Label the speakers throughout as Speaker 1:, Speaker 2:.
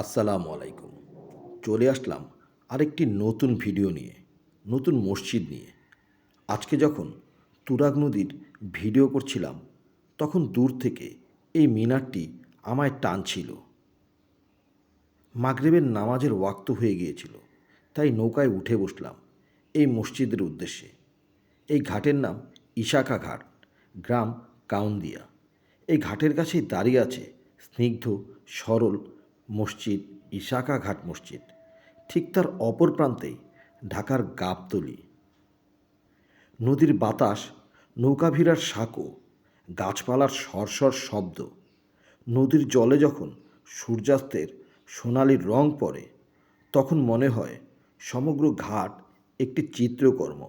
Speaker 1: আসসালামু আলাইকুম। চলে আসলাম আরেকটি নতুন ভিডিও নিয়ে, নতুন মসজিদ নিয়ে। আজকে যখন তুরাগ নদীর ভিডিও করছিলাম, তখন দূর থেকে এই মিনারটি আমায় টানছিল। মাগরেবের নামাজের ওয়াক্ত হয়ে গিয়েছিল, তাই নৌকায় উঠে বসলাম এই মসজিদের উদ্দেশ্যে। এই ঘাটের নাম ইশাকা ঘাট, গ্রাম কাউন্দিয়া। এই ঘাটের কাছেই দাঁড়িয়ে আছে স্নিগ্ধ, সরল মসজিদ, ইশাকা ঘাট মসজিদ, ঠিক তার অপর প্রান্তেই ঢাকার গাবতলি। নদীর বাতাস, নৌকা ভিড়ার সাঁকো, গাছপালার সরসর শব্দ, নদীর জলে যখন সূর্যাস্তের সোনালি রং পড়ে, তখন মনে হয় সমগ্র ঘাট একটি চিত্রকর্ম।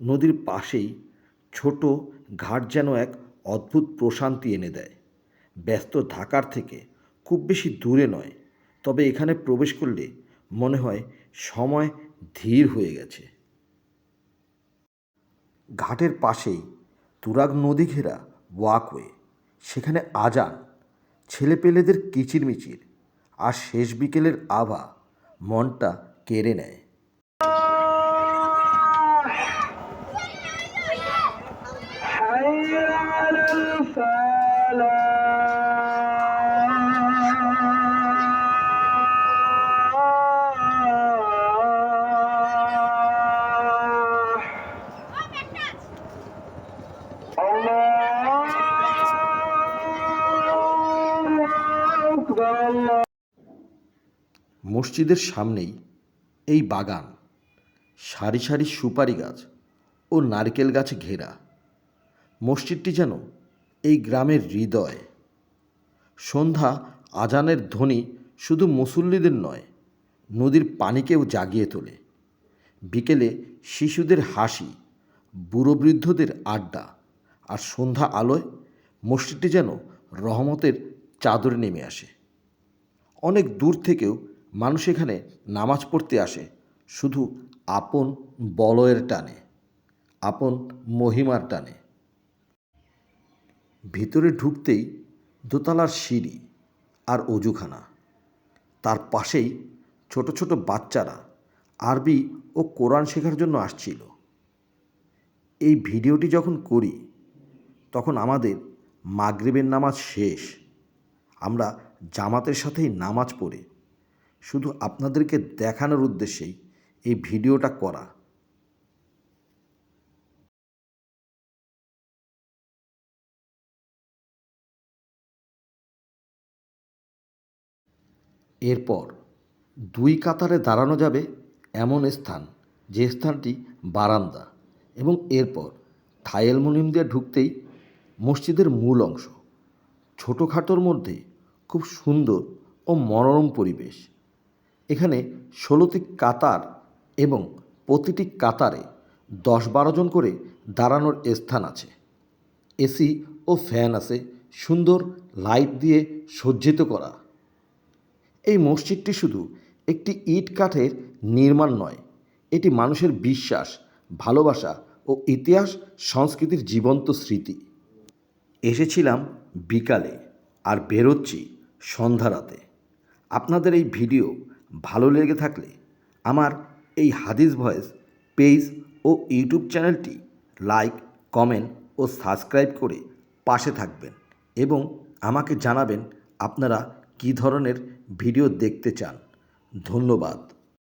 Speaker 1: নদীর পাশেই ছোট ঘাট যেন এক অদ্ভুত প্রশান্তি এনে দেয়, ব্যস্ত ঢাকার থেকে খুব বেশি দূরে নয়, তবে এখানে প্রবেশ করলে মনে হয় সময় ধীর হয়ে গেছে। ঘাটের পাশেই তুরাগ নদী ঘেরা ওয়াকওয়ে, সেখানে আজান, ছেলেপেলেদের কিচিরমিচির আর শেষ বিকেলের আভা মনটা কেড়ে নেয়।
Speaker 2: حي
Speaker 1: মসজিদের সামনেই এই বাগান। সারি সারি সুপারি গাছ ও নারকেল গাছে ঘেরা। মসজিদটি যেন এই গ্রামের হৃদয়। সন্ধ্যা আজানের ধ্বনি শুধু মুসল্লিদের নয়, নদীর পানিকেও জাগিয়ে তোলে। বিকেলে শিশুদের হাসি, বুড়ো বৃদ্ধদের আড্ডা আর সন্ধ্যা আলোয় মসজিদটি যেন রহমতের চাদরে নেমে আসে। অনেক দূর থেকেও মানুষ এখানে নামাজ পড়তে আসে, শুধু আপন বলয়ের টানে, আপন মহিমার টানে। ভিতরে ঢুকতেই দোতলার সিঁড়ি আর অজুখানা। তার পাশেই ছোট ছোট বাচ্চারা আরবি ও কোরআন শেখার জন্য আসছিল। এই ভিডিওটি যখন করি, তখন আমাদের মাগরিবের নামাজ শেষ। আমরা জামাতের সাথেই নামাজ পড়ে শুধু আপনাদেরকে দেখানোর উদ্দেশ্যেই এই ভিডিওটা করা। এরপর দুই কাতারে দাঁড়ানো যাবে এমন স্থান, যে স্থানটি বারান্দা এবং এরপর থাইয়েল মুনিম দিয়ে ঢুকতেই মসজিদের মূল অংশ। ছোটোখাটোর মধ্যে খুব সুন্দর ও মনোরম পরিবেশ। এখানে ষোলোটি কাতার এবং প্রতিটি কাতারে দশ বারো জন করে দাঁড়ানোর স্থান আছে। এসি ও ফ্যান আছে, সুন্দর লাইট দিয়ে সজ্জিত করা। এই মসজিদটি শুধু একটি ইট কাঠের নির্মাণ নয়, এটি মানুষের বিশ্বাস, ভালোবাসা ও ইতিহাস সংস্কৃতির জীবন্ত স্মৃতি। এসেছিলাম বিকালে আর বেরোচ্ছি সন্ধ্যা রাতে। আপনাদের এই ভিডিও ভালো লেগে থাকলে আমার এই হাদিস ভয়েস পেজ ও ইউটিউব চ্যানেলটি লাইক, কমেন্ট ও সাবস্ক্রাইব করে পাশে থাকবেন এবং আমাকে জানাবেন আপনারা কী ধরনের ভিডিও দেখতে চান। ধন্যবাদ।